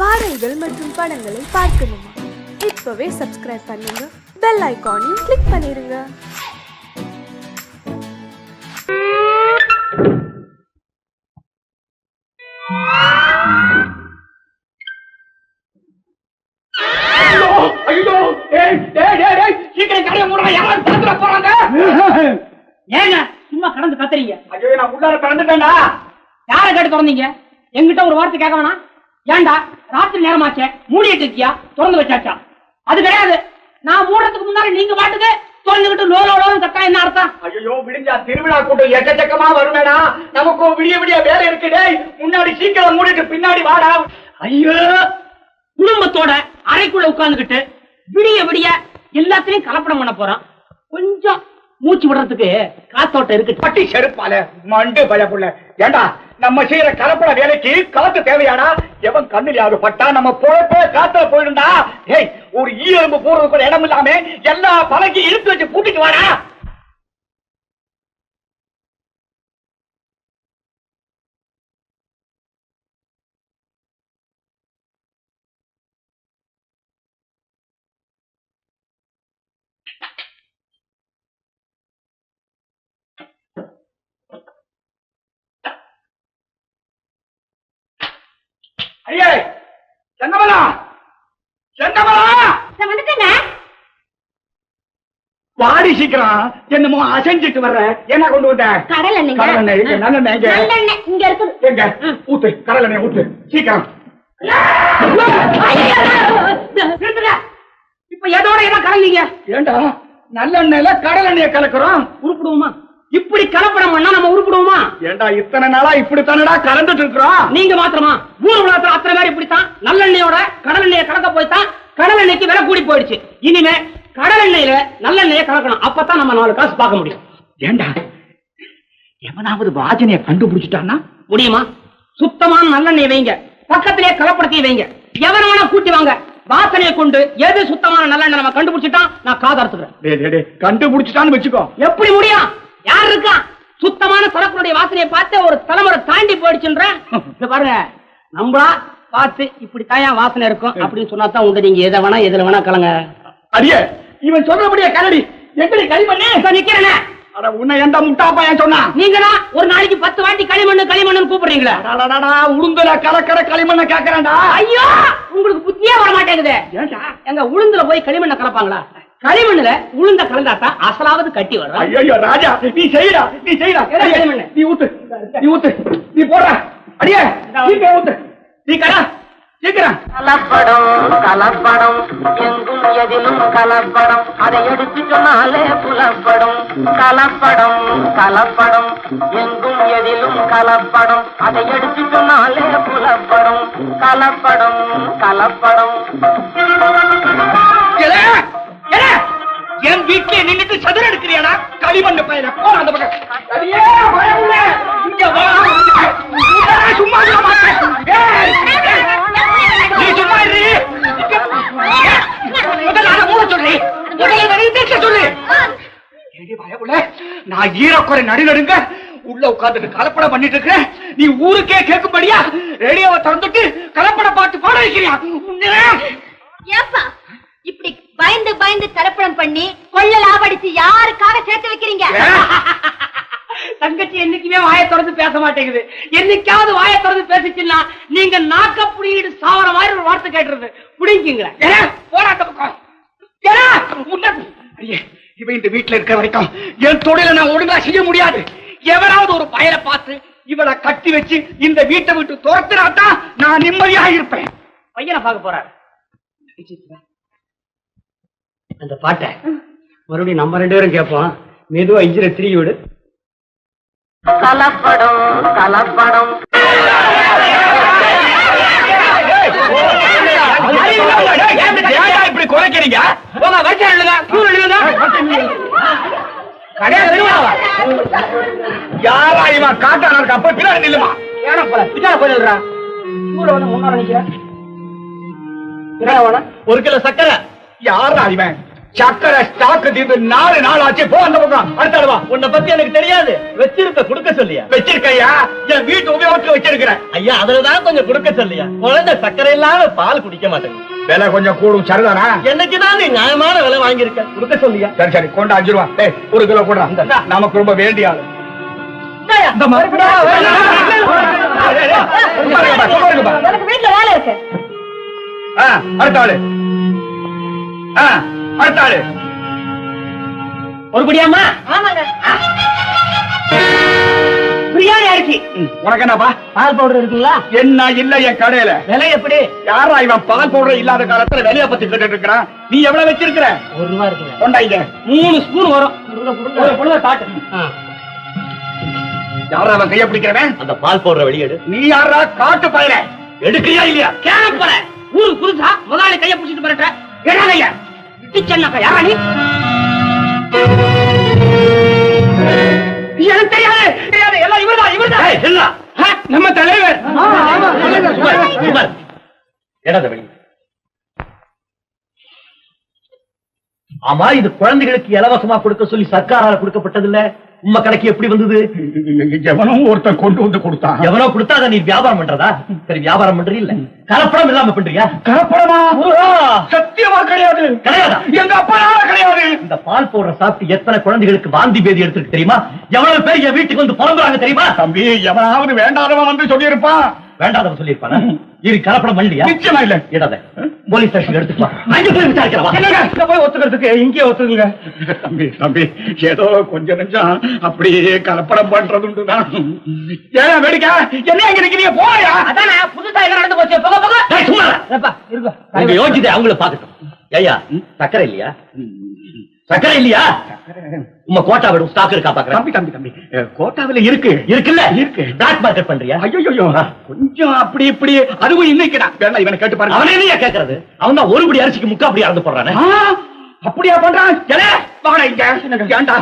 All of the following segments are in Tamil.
பாடல்கள் மற்றும் படங்களை பார்க்கணுமா? இப்பவே சப்ஸ்கிரைப் பண்ணுங்க. பெல் ஐகானையும் கிளிக் பண்ணிருங்க. ஏங்க சும்மா கடந்து கத்துறீங்க. ஐயோ நான் உள்ளார திறந்துட்டேன்டா யார கேட்டு திறந்தீங்க? என்கிட்ட ஒரு வார்த்தை கேட்க வேணாம். ஏன்டா ராத்திரி நேரமாச்சே? மூடிட்டு இருக்கியா? திறந்து வச்சாச்சா? அது கிடையாது. நான் மூடுறதுக்கு முன்னாடி நீங்க பாட்டுக்கு திறந்துகிட்டு லோ லோ லோன்னு கத்தா என்ன அர்த்தம்? ஐயோ விடிஞ்சா திருவிழா கூட்டம் எக்கச்சக்கமா வருமேடா. நமக்கு விடிய விடிய வேலை இருக்கு டேய். முன்னாடி சீக்கிரம் மூடிட்டு பின்னாடி வாடா. ஐயோ! குடும்பத்தோட அறைக்குள்ள உட்கார்ந்துகிட்டு விடிய விடிய எல்லாத்தையும் கலப்படம் பண்ண போறோம் கொஞ்சம் மூச்சு விடுறதுக்கு காத்தோட்டம் இருக்கு. பட்டி செருப்பால மண்டு பயப்புள்ள ஏண்டா நம்ம செய்யற கலப்பட வேலைக்கு காத்து தேவையாடா? எவன் கண்ணிலாவது பட்டா நம்ம பொழப்பே காத்துல போயிருந்தா? ஏய் ஒரு ஈ எலும்பு போறது கூட இடம் இல்லாம எல்லா பழகி இழுத்து வச்சு கூட்டிட்டு வாடா. வாடி சீக்கிரம் என்னமோ அசைஞ்சிட்டு வர்ற. என்ன கொண்டு வந்த? கடல் எண்ணெய் எங்க? நல்லெண்ணெய். இங்க இருக்குது. எங்க? ஊத்து. கடல் எண்ணெய் ஊத்து. சீக்கிரம். இப்ப எதோட எதை கலந்தீங்க? ஏண்டா? நல்லெண்ணெயில கடல் எண்ணெய கலக்குறோம். உருப்பிடுவோமா? இப்படி கலப்படம் பண்ணா நம்ம உருப்பிடுவோமா? ஏண்டா இத்தனை நாளா இப்படி தானடா கலந்துட்டு இருக்கிறோம்? நீங்க மாத்திரமா. ஊர் உலகத்துல அத்தனை பேர் இப்படித்தான். நல்லெண்ணெயோட கடல் எண்ணெயை கலக்க போய்தான் கடல் எண்ணெய்க்கு விலை கூடி போயிடுச்சு. இனிமே கடல் எண்ணெயில நல்லெண்ணெயை கலக்கணும். அப்பதான் நம்ம நாலு காசு பார்க்க முடியும். ஏண்டா? எவனாவது வாஜனைய கண்டுபிடிச்சிட்டான்னா? முடியுமா? சுத்தமான நல்லெண்ணெய் வைங்க. பக்கத்திலே கலப்படத்தையும் வைங்க. எவன வேணா கூட்டி வாங்க. வாசனையை கொண்டு எது சுத்தமான நல்லெண்ணெய் நம்ம கண்டுபிடிச்சிட்டான் நான் டேய், கண்டுபிடிச்சிட்டான்னு வச்சுக்கோ. எப்படி முடியும் யார் இருக்கா? சுத்தமான சரக்குடைய வாசனையை பார்த்து ஒரு தலைமுறை தாண்டி போயிடுச்சுன்ற? பாருங்க. நம்மளா பார்த்து இப்படி தாயா வாசனை இருக்கும்? அப்படின்னு சொன்னா தான் உண்டு நீங்க எதை வேணா எதுல வேணா கலங்க. அடியே! இவன் சொல்றபடியே கலடி எப்படி களி பண்ணி இப்ப நிக்கிறேனே. அட உன்னை எந்த முட்டாப்பா ஏன் சொன்னா? நீங்க தான் ஒரு நாளைக்கு பத்து வாட்டி களிமண்ணு களிமண்ணு கூப்பிடுறீங்களா? அடடடடா, உளுந்துல கலக்கட களிமண்ண கேக்குறான்டா. ஐயோ! உங்களுக்கு புத்தியே வர மாட்டேங்குது எங்க உளுந்துல போய் களிமண்ணை கலப்பாங்களா? களிமண்ணுல உளுந்த கலந்தாத்தான் அசலாவது கட்டி வரும். ஐயோ ராஜா நீ செய்யடா நீ செய்யடா களிமண்ணு? நீ ஊத்து நீ ஊத்து நீ போடுற அடியே ஊத்து. நீ கடா. கலப்படம் கலப்படம் எங்கும் எதிலும் கலப்படம். அதை எடுத்து சொன்னாலே புலப்படும். கலப்படம் கலப்படம் எங்கும் எதிலும் கலப்படம். அதை எடுத்து சொன்னாலே புலப்படும். கலப்படம் கலப்படம். என் வீட்டுல நின்னுட்டு சதுர எடுக்கிறியாடா? களிமண்ணு பையன போற அந்த பக்கம். நான் ஈரக்குறை நடுநடுங்க உள்ள உட்கார்ந்துட்டு கலப்படம் பண்ணிட்டு இருக்கிறேன். நீ ஊருக்கே கேட்கும்படியா ரேடியோவை திறந்துட்டு கலப்படம் பார்த்து பாட வைக்கிறியா? ஏப்பா இப்படி பயந்து பயந்து கலப்படம் பண்ணி கொள்ள லாபடிச்சு யாருக்காக சேர்த்து வைக்கிறீங்க? தங்கச்சி என்னைக்குமே வாயை திறந்து பேச மாட்டேங்குது. என்னைக்காவது வாயை திறந்து பேசிச்சுன்னா நீங்க நாக்க புடிங்கிட்டு சாவர மாதிரி ஒரு வார்த்தை கேட்டுறது. புடிங்கிங்களேன் ஏலே, போடா அந்த பக்கம். இவன் இந்த வீட்டுல இருக்கிற வரைக்கும் என் தொழிலை நான் ஒழுங்கா செய்ய முடியாது எவராவது ஒரு பயலை பார்த்து இவளை கட்டி வச்சு இந்த வீட்டை விட்டு துரத்துனாதான் நான் நிம்மதியா இருப்பேன் பையனை பார்க்க போறாரு அந்த பாட்டை மறுபடியும் நம்ம ரெண்டு பேரும் கேட்போம் மெதுவா இஞ்சில திரிகி விடு கலப்படம் கலப்படம் இப்படி குறைக்கிறீங்க போங்க வரிசை எழுதுங்க. கியூ எழுதுங்க. யாரா இவன்? காட்டான இருக்க? அப்ப பின்னாடி நில்லுமா. ஏன்னா போல? பின்னால போயிடுறா கியூல வந்து முன்னால நிக்கிறேன் ஒரு கிலோ சக்கரை யாரா இவன்? சக்கரை ஸ்டாக் தீர்ந்து நாலு நாள் ஆச்சு போ அந்த பக்கம். அடுத்த ஆளு வா. உன்னை பத்தி எனக்கு தெரியாது. வச்சிருக்க கொடுக்க சொல்லியா? வச்சிருக்கையா? என் வீட்டு உபயோகத்துக்கு வச்சிருக்கிறேன். ஐயா அதுலதான் கொஞ்சம் கொடுக்க சொல்லியா? குழந்தை சர்க்கரை இல்லாம பால் குடிக்க மாட்டேங்குது. விலை கொஞ்சம் கூடும் சரிதானா? என்னைக்குதான் நீ நியாயமான விலை வாங்கியிருக்க? கொடுக்க சொல்லியா? சரி சரி கொண்டு அஞ்சு ரூபா டேய் ஒரு கிலோ கூட நமக்கு ரொம்ப வேண்டிய ஆளு. இந்த எனக்கு வீட்டுல வேலை இருக்கு. அடுத்த ஆளு. ஆ, அடுத்த ஆளு ஒரு படியாமா ஆமாங்க பிரியாணி அரிசி. உனக்கு என்னப்பா? பால் பவுடர் இருக்குங்களா? என்ன இல்ல என் கடையில? விலை எப்படி? யாரா இவன் பால் பவுடர் இல்லாத காலத்துல வெளிய பத்தி கேட்டு இருக்கிறான்? நீ எவ்வளவு வச்சிருக்கிற? ஒரு ரூபா இருக்குங்க. கொண்டாங்க. மூணு ஸ்பூன் வரும். ஒரு பொழுத காட்டு. யாரா அவன் கைய பிடிக்கிறவன்? அந்த பால் போடுற வெளியேடு நீ யாரா? காட்டு பயிர எடுக்கிறியா இல்லையா? கேப்பற ஊருக்கு புதுசா முதலாளி கைய புடிச்சிட்டு போறட்ட எடாதைய எனக்கு தெரியாது. தெரியாது எல்லாம் இவர்தான் இவர்தான் இல்ல. நம்ம தலைவர். ஆமா இது குழந்தைகளுக்கு இலவசமா கொடுக்க சொல்லி சர்க்காரால கொடுக்கப்பட்டது இல்ல உம்ம கடைக்கு எப்படி வந்தது? எவனும் ஒருத்தன் கொண்டு வந்து கொடுத்தான். எவனோ கொடுத்தா நீ வியாபாரம் பண்றதா? சரி வியாபாரம் பண்றீ இல்ல. கலப்படம் இல்லாம பண்றியா? கலப்படமா? சத்தியமா கிடையாது. கிடையாதா? எங்க அப்பனால கிடையாது. இந்த பால் பவுடர் சாப்பிட்டு எத்தனை குழந்தைகளுக்கு வாந்தி பேதி எடுத்துருக்கு தெரியுமா? எவ்வளவு பேர் என் வீட்டுக்கு வந்து புலம்புறாங்க தெரியுமா? தம்பி எவனாவது வேண்டாதவன் வந்து சொல்லியிருப்பான். வேண்டாதவன் சொல்லியிருப்பானா இது கலப்படம் பண்ணலையா நிச்சயமா இல்ல. இடாத போலீஸ் ஸ்டேஷன் எடுத்துட்டு அங்க போய் விசாரிக்கிறவா என்னங்க? இங்க போய் ஒத்துக்கிறதுக்கு இங்கே ஒத்துக்குங்க. தம்பி தம்பி ஏதோ கொஞ்ச நெஞ்சம் அப்படியே கலப்படம் பண்றதுண்டுதான் ஏன் வேடிக்கை? என்ன இங்க நிக்கிறீங்க? போயா அதானே புதுசா என்ன நடந்து போச்சு. போக போக சும்மா. இரு. ஏப்பா, இருங்க. உங்க யோசிச்சு அவங்கள பாக்கட்டும் ஐயா சக்கரை இல்லையா? சக்கரை இல்லையா? உங்க கோட்டா விடும் ஸ்டாக் இருக்கா பாக்குறேன் தம்பி தம்பி தம்பி. கோட்டாவில இருக்கு. இருக்குல்ல? இருக்கு. பிளாக் மார்க்கெட் பண்றியா? ஐயோ கொஞ்சம் அப்படி இப்படி. அதுவும் இன்னைக்குதான். வேணா இவனை கேட்டு பாருங்க. அவனே நீயா கேக்குறது? அவன் தான் ஒரு படி அரிசிக்கு முக்கா அப்படி அறந்து போடுறானே. அப்படியா பண்றான்? வாடா இங்க. ஏண்டா?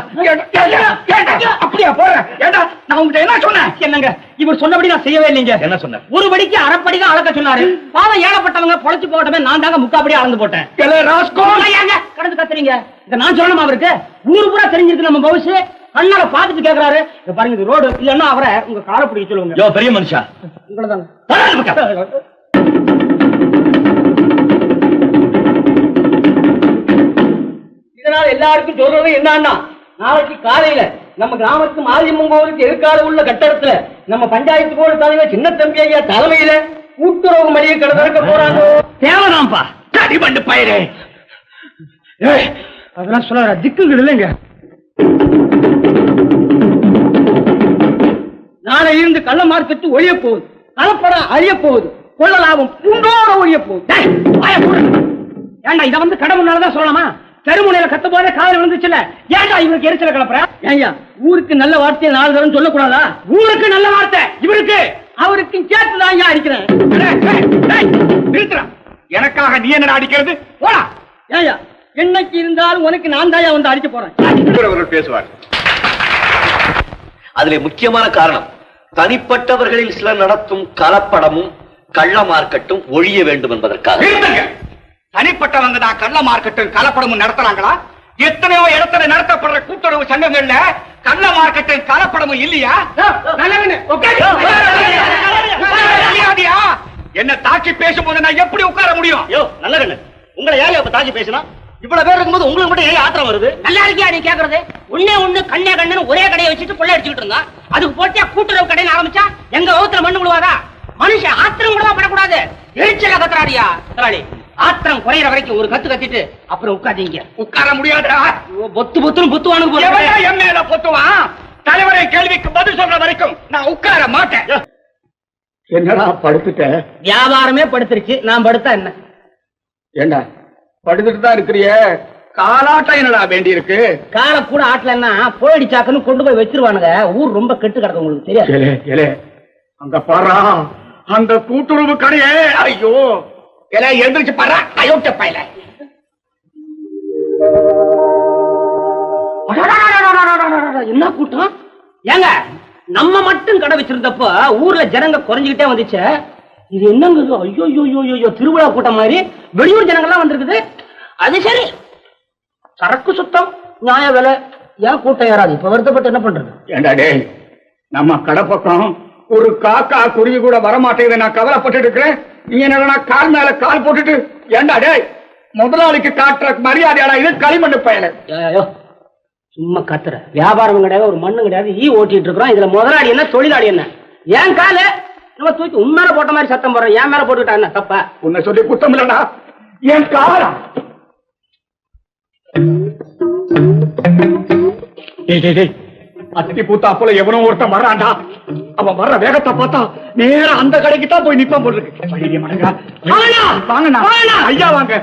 அப்படியா போறேன் ஏண்டா? நான் உங்ககிட்ட என்ன சொன்னேன்? என்னங்க? இவர் சொன்னபடி நான் செய்யவே இல்லைங்க. என்ன சொன்ன ஒரு படிக்கு அரைப்படி தான் அளக்க சொன்னாரு. பாவம் ஏழப்பட்டவங்க பொழைச்சு போகட்டமே நான் தாங்க முக்காப்படி அளந்து போட்டேன். கடந்து கத்துறீங்க. இத நான் சொல்லணுமா அவருக்கு? ஊரு பூரா தெரிஞ்சிருக்கு நம்ம பவுசு. கண்ணால பாத்துட்டு கேக்குறாரு. பாருங்க இது ரோடு. இல்லன்னா அவரை உங்க காலை பிடிக்க சொல்லுங்க. பெரிய மனுஷா. உங்களதாங்க. நாள் எல்லாருக்கும் சொல்றது என்னன்னா நாளைக்கு காலையில நம்ம கிராமத்து மாரியம்மன் கோவிலுக்கு எதிர்கால உள்ள கட்டடத்துல நம்ம பஞ்சாயத்து போர்டு தலைவர் சின்ன தம்பி ஐயா தலைமையில கூட்டுறவு மளிகை கடை திறக்க போறாங்க. தேவைதான்ப்பா கடிபண்டு பயிரே. ஏய், அதெல்லாம் சொல்ல திக்குகள் இல்லைங்க. நாளை இருந்து கள்ள மார்க்கெட்டு ஒழிய போகுது கலப்படம் அழிய போகுது கொள்ள லாபம் உண்டோட ஒழிய போகுது. டேய், வாயை ஏன்டா இத வந்து கடை சொல்லலாமா தெருமுனையில கத்த போதே காதல் விழுந்துச்சுல ஏன்டா இவருக்கு எரிச்சல கலப்புற? ஏய்யா ஊருக்கு நல்ல வார்த்தையை நாலு தரம் சொல்லக்கூடாதா? ஊருக்கு நல்ல வார்த்தை. இவருக்கு? அவருக்கு சேர்த்து தான் ஐயா அடிக்கிறேன் ஏய், ஏய், ஏய். எனக்காக நீ என்ன அடிக்கிறது? போடா. ஏய்யா என்னைக்கு இருந்தாலும் உனக்கு நான் தாயா வந்து அடிக்க போறேன். பேசுவார் அதிலே முக்கியமான காரணம் தனிப்பட்டவர்களில் சிலர் நடத்தும் கலப்படமும் கள்ள மார்க்கெட்டும் ஒழிய வேண்டும் என்பதற்காக. தனிப்பட்டவங்க தான் கள்ள மார்க்கெட்டும் கலப்படமும் நடத்துறாங்களா? எத்தனையோ இடத்துல நடத்தப்படுற கூட்டுறவு சங்கங்கள்ல கள்ள மார்க்கெட்டும் கலப்படமும் இல்லையா? என்ன தாக்கி பேசும்போது நான் எப்படி உட்கார முடியும்? யோ நல்ல உங்களை யார் அப்ப தாக்கி பேசினா? இவ்வளவு பேர் இருக்கும்போது உங்களுக்கு மட்டும் ஏன் ஆத்திரம் வருது? நல்லா இருக்கியா நீ கேக்குறது? ஒண்ணே ஒண்ணு கண்ணே கண்ணு ஒரே கடையை வச்சுட்டு கொள்ள அடிச்சுட்டு இருந்தான் அதுக்கு போட்டியா கூட்டுறவு கடைன்னு ஆரம்பிச்சா? எங்க வகுத்துல மண்ணு விழுவாதா மனுஷன் ஆத்திரம் கூட படக்கூடாது. எரிச்சல கத்துறாடியா கத்துறாடி ஆத்திரம் குறையிற வரைக்கும் ஒரு கத்து கத்திட்டு அப்புறம் உட்காதீங்க உட்கார முடியாதுடா. பொத்து பொத்துன்னு புத்துவானு எவன்டா என் மேல பொத்துவான்? தலைவரை கேள்விக்கு பதில் சொல்ற வரைக்கும் நான் உட்கார மாட்டேன். என்னடா படுத்துட்ட? வியாபாரமே படுத்துருச்சு. நான் படுத்தா என்ன? ஏண்டா? படுத்துட்டு தான் இருக்கிறிய. காலாட்டம் என்னடா வேண்டி இருக்கு காலை கூட ஆட்டலன்னா போயிடுச்சாக்குன்னு கொண்டு போய் வச்சிருவானுங்க. ஊர் ரொம்ப கெட்டு கிடக்கும் உங்களுக்கு தெரியாது. அங்க பாரா அந்த கூட்டுறவு கடையே ஐயோ. எல்லாம் எழுந்திரிச்சு பாரு. அயோட்ட பயல என்ன கூட்டம் ஏங்க நம்ம மட்டும் கடை வச்சிருந்தப்ப ஊர்ல ஜனங்க குறைஞ்சுக்கிட்டே வந்துச்சு இது என்னங்க ஐயோ ஐயோ ஐயோ திருவிழா கூட்டம் மாதிரி வெளியூர் ஜனங்கள்லாம் வந்திருக்குது அது சரி சரக்கு சுத்தம் நியாய விலை ஏன் கூட்டம் ஏறாது இப்ப வருத்தப்பட்டு என்ன பண்றது ஏண்டா டேய் நம்ம கடை பக்கம் ஒரு காக்கா குருவி கூட வரமாட்டேங்குது நான் கவலைப்பட்டு இருக்கிறேன் நீ என்னடா கால் மேல கால் போட்டுட்டு ஏண்டா டேய் முதலாளிக்கு காட்டுற மரியாதையாடா இது களிமண்ணு பயல. ஐயோ சும்மா கத்துற. வியாபாரம் கிடையாது ஒரு மண்ணு கிடையாது ஈ ஓட்டிட்டு இருக்கிறோம். இதுல முதலாளி என்ன தொழிலாளி என்ன? ஏன் காலு? நம்ம தூக்கி உன் மேல போட்ட மாதிரி சத்தம் போடுறோம். என் மேல போட்டுக்கிட்டா என்ன தப்பா? உன்னை சொல்லி குத்தம் இல்லடா. என் காலா. டேய் டேய் டேய். அத்தி பூத்தா போல எவனோ ஒருத்தன் வர்றான்டா. அவன் வர்ற வேகத்தை பார்த்தா நேரா அந்த கடைக்கு தான் போய் நிப்பான் போல இருக்கு. வாங்கண்ணா! ஐயா வாங்க!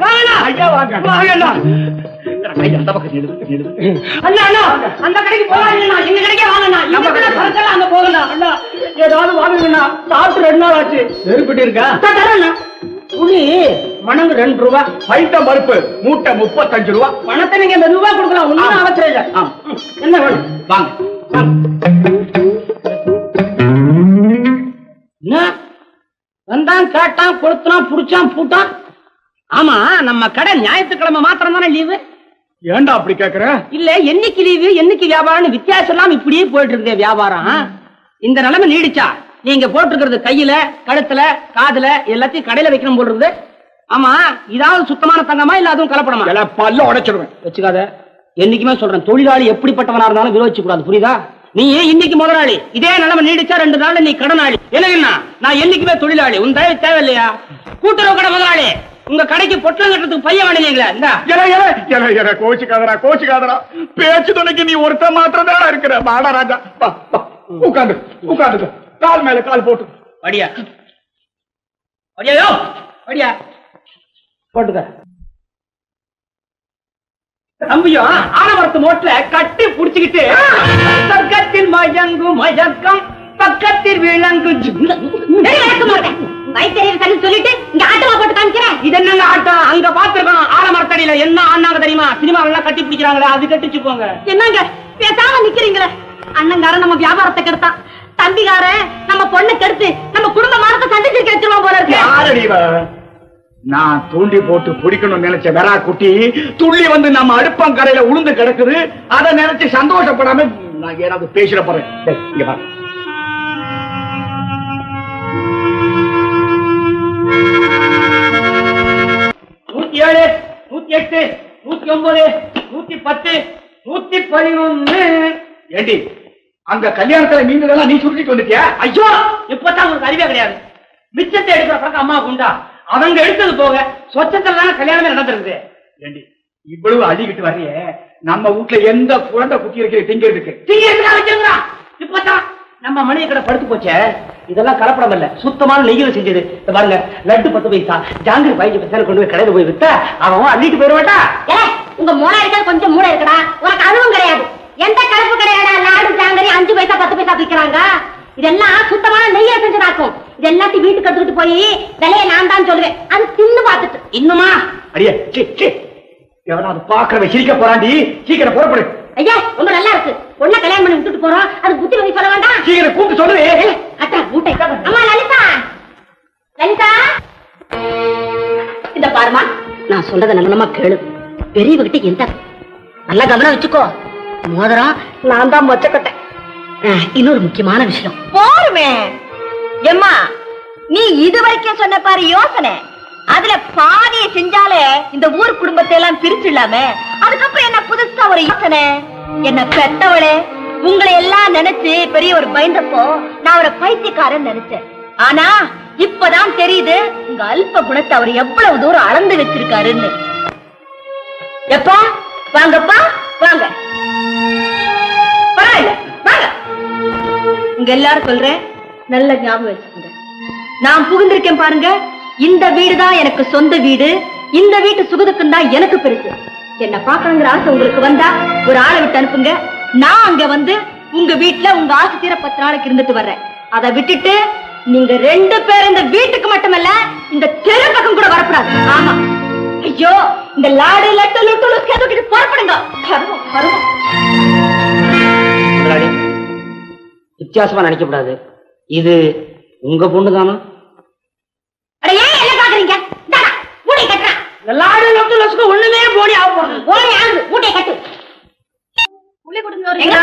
ஐயா வாங்க. வாங்கண்ணா! அந்த பக்கம் நில்லு நில்லு. அண்ணா அண்ணா. அந்த கடைக்கு போகாதீங்கண்ணா. எங்க கடைக்கே வாங்கண்ணா. இந்த கடை அங்க அண்ணா ஏதாவது வாங்குங்கண்ணா. சாப்பிட்டு ரெண்டு நாள் ஆச்சு. நெருப்பிட்டு இருக்கா தரேண்ணா. புளி மணங்கு ரெண்டு ரூபா. பைத்த பருப்பு மூட்டை முப்பத்தஞ்சு ரூபா. பணத்தை நீங்க மெதுவா கொடுக்கலாம். ஒண்ணும் அவசரம் இல்ல. என்ன வேணும்? வாங்க. வந்தான் கேட்டான் கொளுத்துனான் புடிச்சான் பூட்டான். ஆமா நம்ம கடை ஞாயிற்றுக்கிழமை மாத்திரம் தானே லீவு ஏன்டா அப்படி கேக்குற? இல்ல என்னைக்கு லீவு என்னைக்கு வியாபாரம்னு வித்தியாசம் இல்லாம இப்படியே போயிட்டு இருக்குது வியாபாரம். இந்த நிலைமை நீடிச்சா? நீங்க போட்டிருக்கிறது கையில கழுத்துல காதுல எல்லாத்தையும் கடையில வைக்கணும் இருக்குது. ஆமா இதாவது சுத்தமான தங்கமா இல்ல அதுவும் கலப்படமா? எல்லாம் பல்ல உடைச்சிருவேன். வச்சுக்காத. என்னைக்குமே சொல்றேன் தொழிலாளி எப்படிப்பட்டவனா இருந்தாலும் விரோதிச்சு கூடாது புரியுதா? நீ இன்னைக்கு முதலாளி? இதே நிலைமை நீடிச்சா ரெண்டு நாள்ல நீ கடனாளி. என்ன நான் என்னைக்குமே தொழிலாளி. உன் தயவு தேவையில்லையா? கூட்டுறவு கடை முதலாளி. உங்க கடைக்கு பொட்டலம் கட்டுறதுக்கு பையன் வேணுங்களா இந்தா. கோச்சுக்காதடா கோச்சுக்காதடா. பேச்சு துணைக்கு நீ ஒருத்த மாத்திரம் தான் இருக்கிற. வாடா ராஜா. உட்காந்து உட்காந்து கால் மேல கால் போட்டு. படியா? படியாயோ? படியா? போட்டுக்க. தம்பியும் ஆனவரத்து மோட்ல கட்டி புடிச்சுக்கிட்டு சொர்க்கத்தில் மயங்கும் மயக்கம் பக்கத்தில் விளங்கு சரி சொல்லிட்டு இங்க ஆட்டமா போட்டு காமிக்கிறேன். இது என்னங்க ஆட்டம்? அங்க பாத்துருக்கோம் ஆலமரத்தடியில என்ன ஆனாங்க தெரியுமா? சினிமா எல்லாம் கட்டி பிடிக்கிறாங்களே அது கட்டிச்சு போங்க என்னங்க? பேசாம நிக்கிறீங்களே. அண்ணங்காரன் நம்ம வியாபாரத்தை கெடுத்தான். தம்பிகாரன் நம்ம பொண்ணை கெடுத்து நம்ம குடும்ப மானத்தை சந்திச்சு வச்சிருவான் போல இருக்கு? நான் தூண்டி போட்டு பிடிக்கணும்னு நினைச்ச வெறா குட்டி துள்ளி வந்து நம்ம அடுப்பங்கரையில உளுந்து கிடக்குது. அதை நினைச்சு சந்தோஷப்படாம நான் ஏதாவது பேசுற போறேன். இங்க பாரு. நூத்தி ஏழு நூத்தி எட்டு நூத்தி ஒன்பது நூத்தி பத்து நூத்தி பதினொன்னு ஏண்டி அந்த கல்யாணத்துல மீன்களெல்லாம் நீ சுருட்டிட்டு வந்துட்டியா? ஐயோ! இப்பதான் உங்களுக்கு அறிவே கிடையாது. மிச்சத்தை எடுக்கிற பழக்கம் அம்மா உண்டா? அவங்க எடுத்தது போக சொச்சத்துல கல்யாணமே நடந்திருக்குது? ஏண்டி இவ்வளவு அள்ளிக்கிட்டு வரைய நம்ம வீட்டுல எந்த குழந்தை குட்டி இருக்கிற திங்கிறதுக்கு நீங்க எதுக்காக வச்சிருக்கிறா இப்பதான் நம்ம மணியை கடை படுத்து போச்சே இதெல்லாம் கலப்படம் இல்ல சுத்தமான நெய்யில செஞ்சது. இந்த பாருங்க லட்டு பத்து பைசா ஜாங்கிரி பதினஞ்சு பைசா கொண்டு போய் கடையில போய் வித்தா அவன் அள்ளிட்டு போயிருவாட்டா ஏ, உங்க மூளை இருக்கிறது கொஞ்சம் மூளை இருக்கடா. உனக்கு அதுவும் கிடையாது. எந்த கலப்பு கிடையாடா லாடு ஜாங்கிரி அஞ்சு பைசா பத்து பைசா விக்கிறாங்க. இதெல்லாம் சுத்தமான நெய்யா செஞ்சதாக்கும். இது எல்லாத்தையும் வீட்டுக்கு எடுத்துட்டு போய் விலையை நான் தான் சொல்லுவேன். அது தின்னு பார்த்துட்டு. இன்னுமா? அடியே சீ, சீ. எவனாவது பாக்குறவன் சிரிக்க போறாண்டி சீக்கிரம் புறப்படு. ஐயா ரொம்ப நல்லா இருக்கு. பொண்ணை கல்யாணம் பண்ணி விட்டுட்டு போறோம். அது புத்தி வகை சொல்ல வேண்டாம். சீக்கிரம் கூப்பிட்டு சொல்லு. ஏய், அத்தா மூட்டை. அம்மா லலிதா. லலிதா. இந்த பாருமா நான் சொல்றத நல்லமா கேளு. பெரியவகிட்ட எந்த நல்ல கவனம் வச்சுக்கோ. மோதிரம் நான் தான் மொச்சக்கட்டேன் இன்னொரு முக்கியமான விஷயம். போருமே. எம்மா நீ இது வரைக்கும் சொன்ன பாரு யோசனை. அதுல பாதியை செஞ்சாலே இந்த ஊர் குடும்பத்தை எல்லாம் பிரிச்சிடலாம. அதுக்கப்புறம் என்ன புதுசா ஒரு யோசனை? என்ன பெத்தவளே உங்களை எல்லாம் நினைச்சு பெரிய ஒரு பயந்தப்போ நான் ஒரு பைத்தியக்காரன் நினைச்சேன். ஆனா இப்பதான் தெரியுது உங்க அல்ப குணத்தை அவர் எவ்வளவு தூரம் அளந்து வச்சிருக்காருன்னு. எப்பா வாங்கப்பா வாங்க. பரவாயில்ல வாங்க. உங்க எல்லாரும் சொல்றேன் நல்ல ஞாபகம் வச்சுக்கோங்க. நான் புகுந்திருக்கேன் பாருங்க. இந்த வீடு தான் எனக்கு சொந்த வீடு. இந்த வீட்டு சுகதுக்கம் தான் எனக்கு பெருசு. என்ன பாக்கணுங்கிற ஆசை உங்களுக்கு வந்தா ஒரு ஆளை விட்டு அனுப்புங்க. நான் அங்க வந்து உங்க வீட்டுல உங்க ஆசை தீர பத்து நாளைக்கு இருந்துட்டு வர்றேன். அதை விட்டுட்டு நீங்க ரெண்டு பேரும் இந்த வீட்டுக்கு மட்டுமல்ல இந்த தெரு பக்கம் கூட வரப்படாது ஆமா. ஐயோ இந்த லாடு லட்டு லுட்டு லுட்டு தூக்கிட்டு புறப்படுங்க. வித்தியாசமா நினைக்க கூடாது இது உங்க பொண்ணு தானா லாடு லொட்டு லசுக்கு ஒண்ணுமே போடி ஆக போறது ஓடி ஆகுது மூட்டை எங்க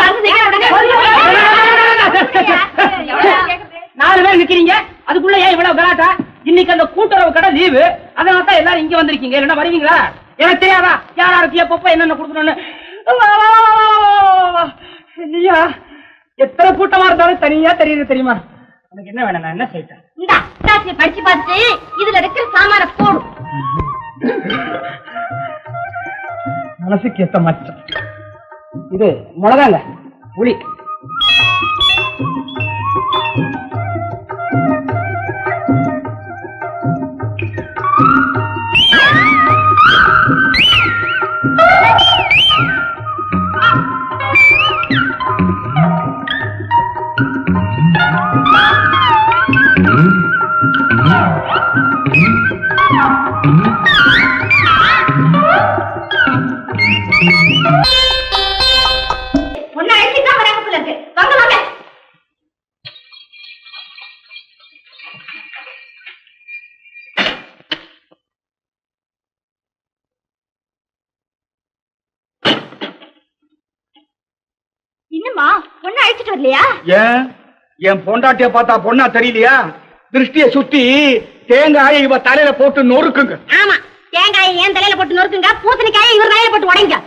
நாலு பேர் நிக்கிறீங்க. அதுக்குள்ள ஏன் இவ்வளவு கலாட்டா? இன்னைக்கு அந்த கூட்டுறவு கடை லீவு. அதனால தான் எல்லாரும் இங்க வந்திருக்கீங்க. இல்லைன்னா வருவீங்களா? எனக்கு தெரியாதா? யார் யாருக்கு எப்பப்ப என்னென்ன கொடுக்கணும்னு? எத்தனை கூட்டமா இருந்தாலும் தனியா தெரியுது தெரியுமா? உனக்கு என்ன வேணும்? நான் என்ன செய்யட்டேன் இந்த அட்டாசியை படிச்சு பார்த்து இதுல இருக்கிற சாமான போடு. மனசுக்கு ஏத்த மச்சம் இது மிளகாங்க புளி. ஏன்? என் பொண்டாட்டிய பார்த்தா பொண்ணா தெரியலையா? திருஷ்டிய சுத்தி தேங்காயை இவ தலையில போட்டு நொறுக்குங்க. ஆமா. தேங்காயை ஏன் தலையில போட்டு நொறுக்குங்க. பூசணிக்காயை இவர் தலையில போட்டு உடைங்க.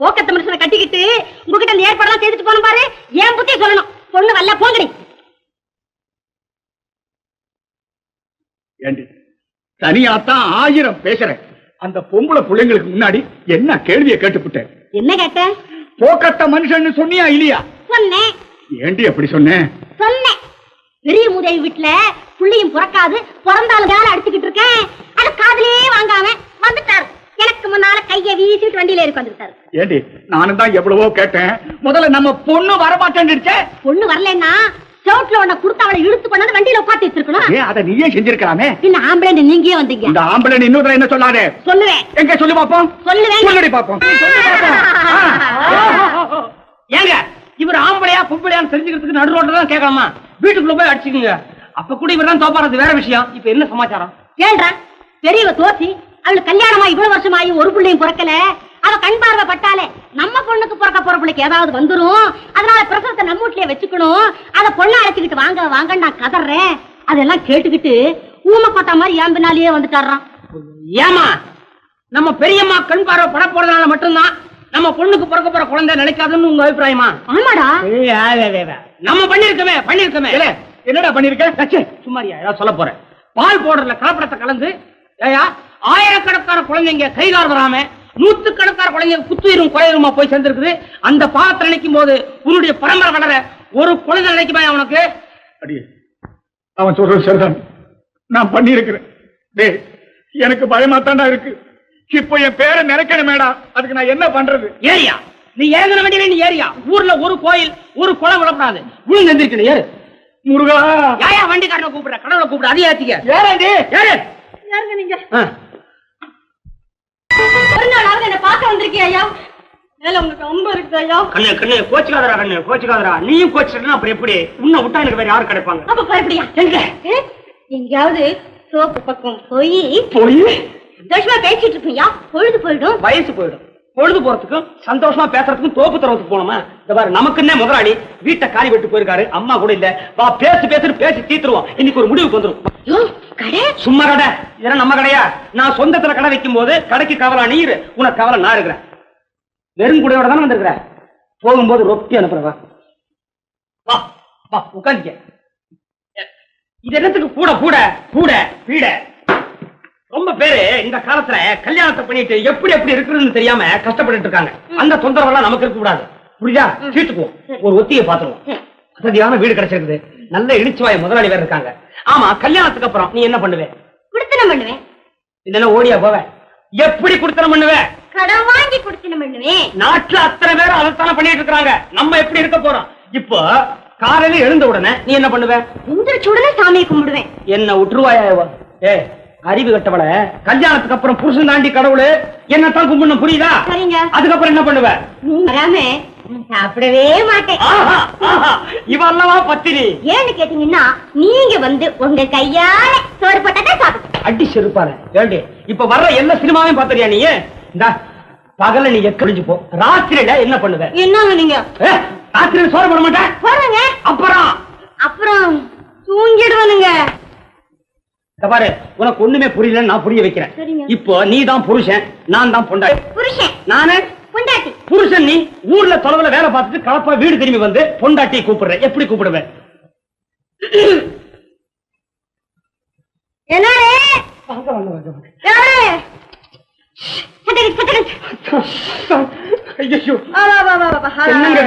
போக்கத்த மனுஷனை கட்டிக்கிட்டு உங்ககிட்ட இந்த ஏற்பாடெல்லாம் செய்துட்டு போன பாரு. ஏன் புத்திய சொல்லணும். பொண்ணு வரல போங்கடி. ஏண்டி? தனியாத்தான் ஆயிரம் பேசுறேன். அந்த பொம்பளை பிள்ளைங்களுக்கு முன்னாடி என்ன கேள்வியை கேட்டுப்புட்டேன்? என்ன கேட்ட? போக்கத்த மனுஷன்னு சொன்னியா இல்லையா? சொன்னேன். ஏண்டி அப்படி சொன்னேன் சொன்னேன். பெரிய முதவி வீட்டுல புள்ளியும் பிறக்காது பிறந்தாலும் வேலை அடிச்சுக்கிட்டு இருக்கேன். அது காதுலயே வாங்காம வந்துட்டாரு. எனக்கு முன்னால கைய வீசிட்டு வண்டியில ஏறி வந்துட்டாரு ஏண்டி நானும் தான் எவ்வளவோ கேட்டேன். முதல்ல நம்ம பொண்ணு வரமாட்டேன்னுச்சே பொண்ணு வரலன்னா சவுட்ல உன்னை கொடுத்து அவளை இழுத்து கொண்டாந்து வண்டியில உட்காந்து வச்சிருக்கணும். ஏன் அதை நீயே செஞ்சிருக்கலாமே. பின்ன ஆம்பளை நீங்க வந்தீங்க. இந்த ஆம்பளை இன்னொரு என்ன சொல்லாதே? சொல்லுவேன். எங்க சொல்லி பாப்போம் சொல்லுவேன். சொல்லடி பாப்போம் சொல்லி பாப்போம் ஏங்க இவர் ஆம்பளையா பொம்பளையான்னு தெரிஞ்சுக்கிறதுக்கு நடு ரோட்ல தான் கேட்கலாமா? வீட்டுக்குள்ள போய் அடிச்சுக்குங்க. அப்ப கூட இவர் தான் தோப்பாறது வேற விஷயம். இப்ப என்ன சமாச்சாரம்? ஏன்றா? பெரியவ தோசி அவளுக்கு கல்யாணமா இவ்வளவு வருஷம் ஆகி ஒரு பிள்ளையும் பிறக்கல. அவ கண் பார்வை பட்டாலே நம்ம பொண்ணுக்கு பிறக்க போற பிள்ளைக்கு ஏதாவது வந்துரும். அதனால பிரசவத்தை நம்ம வீட்லயே வச்சுக்கணும். அத பொண்ணை அழைச்சுக்கிட்டு வாங்க வாங்க நான் கதறேன். அதெல்லாம் கேட்டுக்கிட்டு ஊமை கொட்டா மாதிரி என் பின்னாலேயே வந்துட்டாராம் ஏமா நம்ம பெரியம்மா கண் பார்வை பட போறதுனால மட்டும்தான் நம்ம பொண்ணுக்கு பிறக்க போற குழந்தை நினைக்காதுன்னு உங்க அபிப்பிராயமா? ஆமாடா. ஏய், ஆ, வே, வே, வே. நம்ம பண்ணிருக்கமே பண்ணிருக்கமே. ஏலே, என்னடா பண்ணிருக்க? சும்மாரியா ஏதாவது சொல்ல போறேன். பால் பவுடர்ல கலப்படத்தை கலந்து ஏயா ஆயிரக்கணக்கான குழந்தைங்க கைகால் வராம நூத்துக்கணக்கான குழந்தைங்க குத்துயிரும் குறையுமா போய் சேர்ந்திருக்குது. அந்த பாத்திரம் நினைக்கும் போது உன்னுடைய பரம்பரை வளர ஒரு குழந்தை நினைக்குமா உனக்கு அடி அவன் சொல்றது சரிதான். நான் பண்ணிருக்கிறேன் டேய் எனக்கு பயமா இருக்கு. இப்போ என் பேரை நினைக்கணுமேடா. அதுக்கு நான் என்ன பண்றது? ஏரியா. நீ ஏறின வேண்டிய நீ ஏரியா ஊர்ல ஒரு கோயில் ஒரு குளம் விடப்படாது விழுந்து எந்திரிக்கணும் ஏறு. முருகா. யாயா வண்டிக்காரனை கூப்பிடுற? கடவுளை கூப்பிடுற அதே ஏத்திக்க. ஏறாண்டி ஏறு யாருங்க நீங்க. ஒரு நாளாவது என்ன பார்க்க வந்திருக்கியா ஐயா? மேல உங்களுக்கு ரொம்ப இருக்குது ஐயா. கண்ணு கண்ணு கோச்சுக்காதரா கண்ணு கோச்சுக்காதரா நீயும் கோச்சுட்டா அப்புறம் எப்படி? உன்னை விட்டா எனக்கு வேற யாரும் கிடைப்பாங்க? அப்ப பயப்படியா எங்க? எங்கேயாவது சோப்பு பக்கம் போய் போய்? சந்தோஷமா பேசிட்டு இருப்பியா பொழுது போயிடும். வயசு போயிடும். பொழுது போறதுக்கும் சந்தோஷமா பேசுறதுக்கும் தோப்பு தரத்துக்கு போனோமா? இந்த பாரு நமக்குன்னே முதலாளி வீட்டை காலி விட்டு போயிருக்காரு. அம்மா கூட இல்ல. வா பேசு பேசுன்னு பேசி தீத்துருவோம். இன்னைக்கு ஒரு முடிவுக்கு வந்துரும். கடை? சும்மா கடை. இதெல்லாம் நம்ம கடையா? நான் சொந்தத்துல கடை வைக்கும் போது கடைக்கு கவலா நீர் உனக்கு கவலை நான் இருக்கிறேன். வெறும் கூடையோட தானே வந்திருக்கிற? போகும்போது ரொட்டி அனுப்புறவா வா வா உட்காந்துக்க. இது என்னத்துக்கு கூட கூட கூட பீட? ரொம்ப பேரு இந்த காலத்துல கல்யாணத்தை பண்ணிட்டு எப்படி எப்படி இருக்குன்னு தெரியாம கஷ்டப்பட்டுட்டு இருக்காங்க. அந்த தொந்தரவெல்லாம் நமக்கு இருக்க கூடாது. புரியுதா? தீர்த்துக்குவோம். ஒரு ஒத்தியை பாத்துருவோம் வசதியான வீடு கிடைச்சிருக்குது. நல்ல இடிச்சுவாய முதலாளி வேற இருக்காங்க. ஆமா கல்யாணத்துக்கு அப்புறம் நீ என்ன பண்ணுவே? குடுத்தனம் பண்ணுவேன். இல்லன்னா ஓடியா போவ? எப்படி குடுத்தனம் பண்ணுவ? கடன் வாங்கி குடுத்தனம் பண்ணுவேன். நாட்டுல அத்தனை பேர் அதைத்தானே பண்ணிட்டு இருக்காங்க நம்ம எப்படி இருக்க போறோம்? இப்போ காலையில எழுந்த உடனே நீ என்ன பண்ணுவ? இந்த சுடல சாமியை கும்பிடுவேன். என்ன விட்டுருவாயா? ஏ அறிவு கட்டவள கல்யாணத்துக்கு அப்புறம் புருஷன் தாண்டி கடவுளு என்னத்தான் கும்பிடணும் புரியுதா? சரிங்க. அதுக்கப்புறம் என்ன பண்ணுவ? நீ வராம சாப்பிடவே மாட்டேன். ஆஹா, ஆஹா, இவ அல்லவா பத்தினி. ஏன்னு கேட்டீங்கன்னா நீங்க வந்து உங்க கையால சோறு போட்டதான் சாப்பிடுவேன் அடி செருப்பாரு ஏண்டி? இப்ப வர்ற எல்லா சினிமாவையும் பாத்துறியா நீ? இந்தா பகல நீ எக்கடிச்சு போ. ராத்திரியில என்ன பண்ணுவ? என்னங்க நீங்க? ராத்திரியில சோறு போட மாட்டேன் போறங்க அப்புறம்? அப்புறம் தூங்கிடுவானுங்க. பாரு உனக்கு ஒண்ணுமே புரியல நான் புரிய வைக்கிறேன். இப்போ நீ தான் புருஷன் நான் தான் பொண்டாட்டி. புருஷன். நானு? பொண்டாட்டி. புருஷன் நீ? ஊர்ல தொலைவுல வேலை பார்த்துட்டு கலப்பா வீடு திரும்பி வந்து பொண்டாட்டியை கூப்பிடுற. எப்படி கூப்பிடுவேன்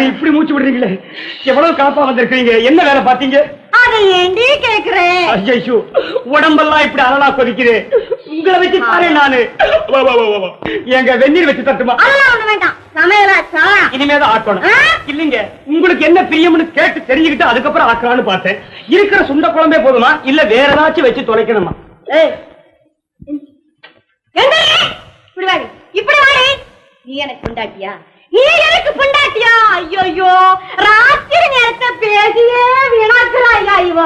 இப்படி மூச்சு விடுறீங்களே? எவ்வளவு கலப்பா வந்திருக்கீங்க என்ன வேலை பார்த்தீங்க? அதை ஏண்டி கேக்குறேன் ஐயோ உடம்பெல்லாம் இப்படி அனலா கொதிக்குது. உங்களை வச்சு பாரு நானு. எங்க வெந்நீர் வச்சு தட்டுமா? அதெல்லாம் ஒண்ணு வேண்டாம். சமையலாச்சா? இனிமேதான் ஆக்கணும். ஆ? இல்லைங்க உங்களுக்கு என்ன பிரியம்னு கேட்டு தெரிஞ்சுக்கிட்டு அதுக்கப்புறம் ஆக்கலாம்னு பார்த்தேன். இருக்கிற சுண்ட குழம்பே போதுமா? இல்ல வேற ஏதாச்சும் வச்சு தொலைக்கணுமா. இப்படி வாடி. இப்படி வாடி. நீ எனக்கு பொண்டாட்டியா நீ எனக்கு பொண்டாட்டியா? ஐயோ ராத்திரி நேரத்தை பேசியே வீணாக்குறாயா இவ?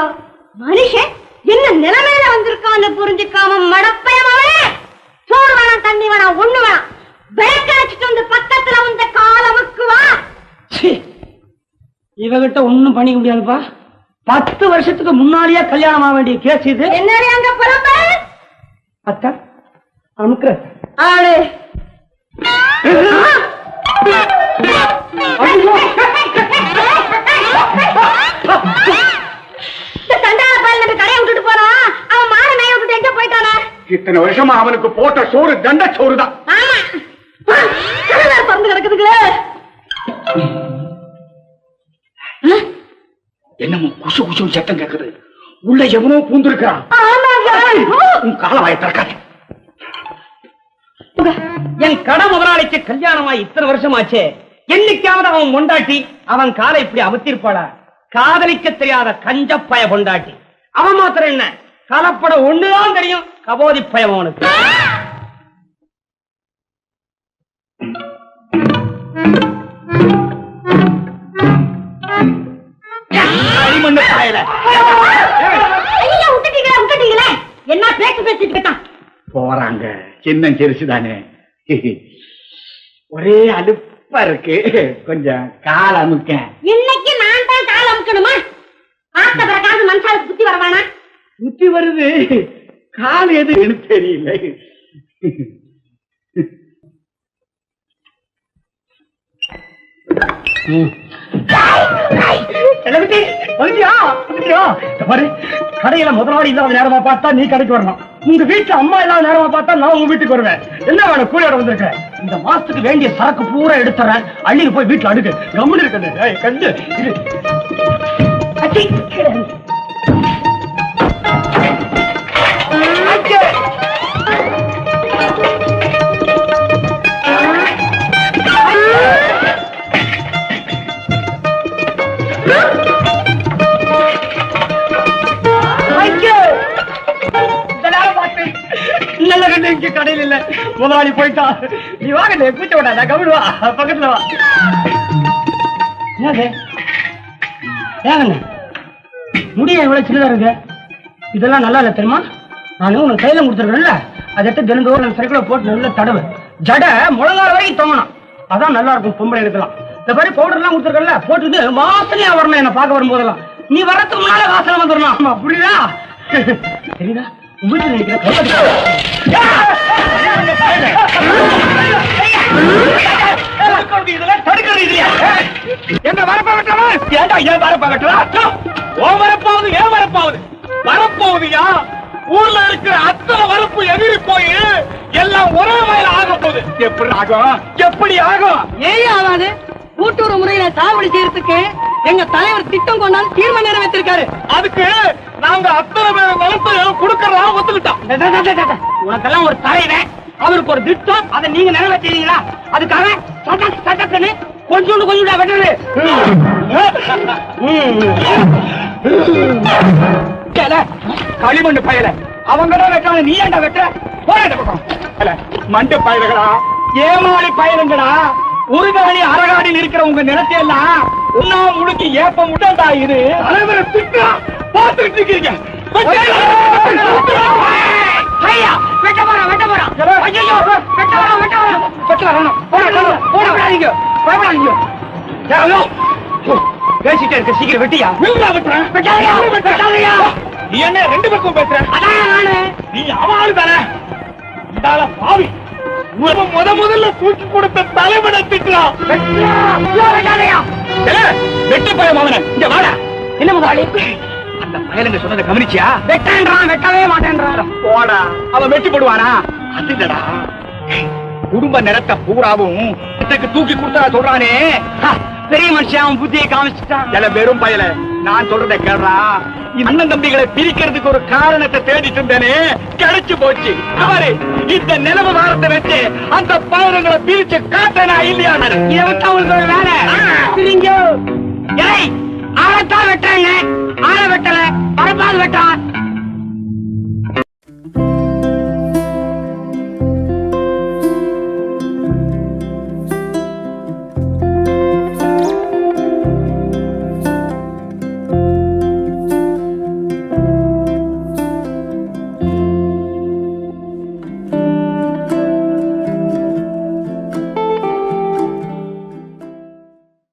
மனுஷன் என்ன நிலைமையில வந்திருக்கான்னு புரிஞ்சுக்காம மடப்பயமாவே சோறு வேணாம் தண்ணி வேணாம் ஒண்ணு வேணாம் விளக்கடிச்சிட்டு வந்து பக்கத்துல வந்த காலமுக்கு வா. இவகிட்ட ஒண்ணும் பண்ணிக்க முடியாதுப்பா. பத்து வருஷத்துக்கு முன்னாலேயே கல்யாணம் ஆக வேண்டிய கேஸ் இது. என்னடி அங்க புலம்ப? அத்தா அமுக்குற. ஆளு. இத்தனை வருஷமா அவனுக்கு போட்ட சோறு தண்ட சோறு தான் ஆமா கடலை பறந்து கிடக்குதுங்க என்னமோ குசு குசு சத்தம் கேக்குது. உள்ள எவனோ பூந்திருக்கிறான். உன் கால வாய திறக்காத. என் கடை முதலாளிக்கு கல்யாணமா இத்தனை வருஷமாச்சே. என்னைக்காவது அவன் கொண்டாட்டி அவன் காலை இப்படி அமர்த்திருப்பாளா காதலிக்க தெரியாத கஞ்ச பய பொண்டாட்டி. அவன் மாத்திரம் என்ன? கலப்பட ஒண்ணுதான் தெரியும். கபோதி பயம் அவனுக்கு. களிமண்ணு போறாங்க சின்ன சிரிச்சுதானே ஒரே அலுப்பா இருக்கு. கொஞ்சம் கால அமுக்க இன்னைக்கு நான் தான் கால் அமுக்கணுமா? பார்த்த பிறகாவது மனுஷாளுக்கு புத்தி வரவானா? புத்தி வருது. கால் தெரியல? வந்துட்டியா? இந்த பாரு, கடையில முதலாளி இல்லாத நேரமா பார்த்தா நீ கடைக்கு வரணும். உங்க வீட்டுல அம்மா இல்லாத நேரமா பார்த்தா நான் உங்க வீட்டுக்கு வருவேன். என்ன வேணும்? கூலியோட வந்திருக்கேன் இந்த மாசத்துக்கு வேண்டிய சரக்கு பூரா எடுத்துறேன். அள்ளிக்கு போய் வீட்டுல அடுக்கு. கம்முன்னு இருக்குது. கண்டு. முதலாளி போயிட்டா. நீ வாங்க கூச்ச விடாத கவுடு வா பக்கத்துல வா. என்னது ஏங்கண்ணே? முடிய இவ்வளவு சின்னதா இருக்கு. இதெல்லாம் நல்லா இல்ல தெரியுமா? நான் உனக்கு கையில கொடுத்துருக்கேன்ல. அதை எடுத்து தினந்தோறும் சைக்கிள போட்டு நல்ல தடவை. ஜட முழங்கால வரைக்கும் தொங்கணும். அதான் நல்லா இருக்கும் பொம்பளை எடுக்கலாம் இந்த மாதிரி பவுடர் எல்லாம் கொடுத்துருக்கல போட்டுட்டு வாசனையா வரணும் என்ன பார்க்க வரும்போதெல்லாம். நீ வரத்துக்கு முன்னால வாசனை வந்துடணும். ஆமா புரியுதா? சரிதா வீட்டுல நினைக்கிற என்ன வரப்ப வெட்டவன் ஏண்டா ஏன் வரப்ப வெட்டுறா ஓ வரப்பாவது ஏன் வரப்பாவது வரப்போகுதுயா? ஊர்ல இருக்கிற அத்தனை வரப்பு எதிரி போய் எல்லாம் ஒரே வயல ஆக போகுது. எப்படி ஆகும்? எப்படி ஆகும்? ஏன் ஆகாது கூட்டுறவு முறையில சாகுபடி செய்யறதுக்கு எங்க தலைவர் திட்டம் கொண்டாந்து தீர்மானம் நிறைவேற்றிருக்காரு. அதுக்கு நாங்க அத்தனை பேர் வளர்த்து கொடுக்கறதா ஒத்துக்கிட்டோம். உனக்கெல்லாம் ஒரு தலைவன். அவருக்கு ஒரு திட்டம். அதை நீங்க நிறைவேற்றீங்களா அதுக்காக சட்ட சட்டக்குன்னு கொஞ்சோண்டு கொஞ்சோண்டு வெட்டுறது. களிமண்டு பயல. அவங்கடா வெட்டான நீ ஏன்டா வெட்ட போராட்ட பக்கம். மண்டு பயலுகளா ஏமாளி பயலுங்களா ஒரு அரகாடியில் இருக்கிற உங்க நிலத்தை எல்லாம் உண்ணா முழுக்கி ஏப்ப முட்டா இது? தலைவரை திட்டம் பார்த்துட்டு இருக்கீங்க பேசிட்டே இருக்க சீக்கிரம் வெட்டியா நீ என்ன ரெண்டு பக்கம் பேசுறேன் நீ அவன் தானே இந்தால பாவி முத முதல்ல தூக்கி கொடுத்த தலைவனை திட்டுறான் வெட்டி போய மகன இங்க வாடா என்ன முதலாளி? அந்த பயலுங்க சொன்னதை கவனிச்சியா? வெட்டான்றான் வெட்டவே மாட்டேன்றான். போடா. அவன் வெட்டி போடுவானா? அது இல்லடா குடும்ப நிலத்தை பூராவும் இதுக்கு தூக்கி கொடுத்தா சொல்றானே? பெரிய மனுஷன் அவன் புத்தியை காமிச்சிட்டான். எல வெறும் பயல நான் சொல்றதை இந்த அண்ணன் தம்பிகளை பிரிக்கிறதுக்கு ஒரு காரணத்தை தேடிட்டு இருந்தேனே கிடைச்சு போச்சு. அவரு இந்த நிலவு வாரத்தை வச்சு அந்த பயிரங்களை பிரிச்சு காட்டனா இல்லையா இதை விட்டா உங்களுக்கு ஒரு வேலை. பிரிங்க வெட்டாங்க ஆளை வெட்டல பரப்பாது வெட்டான்.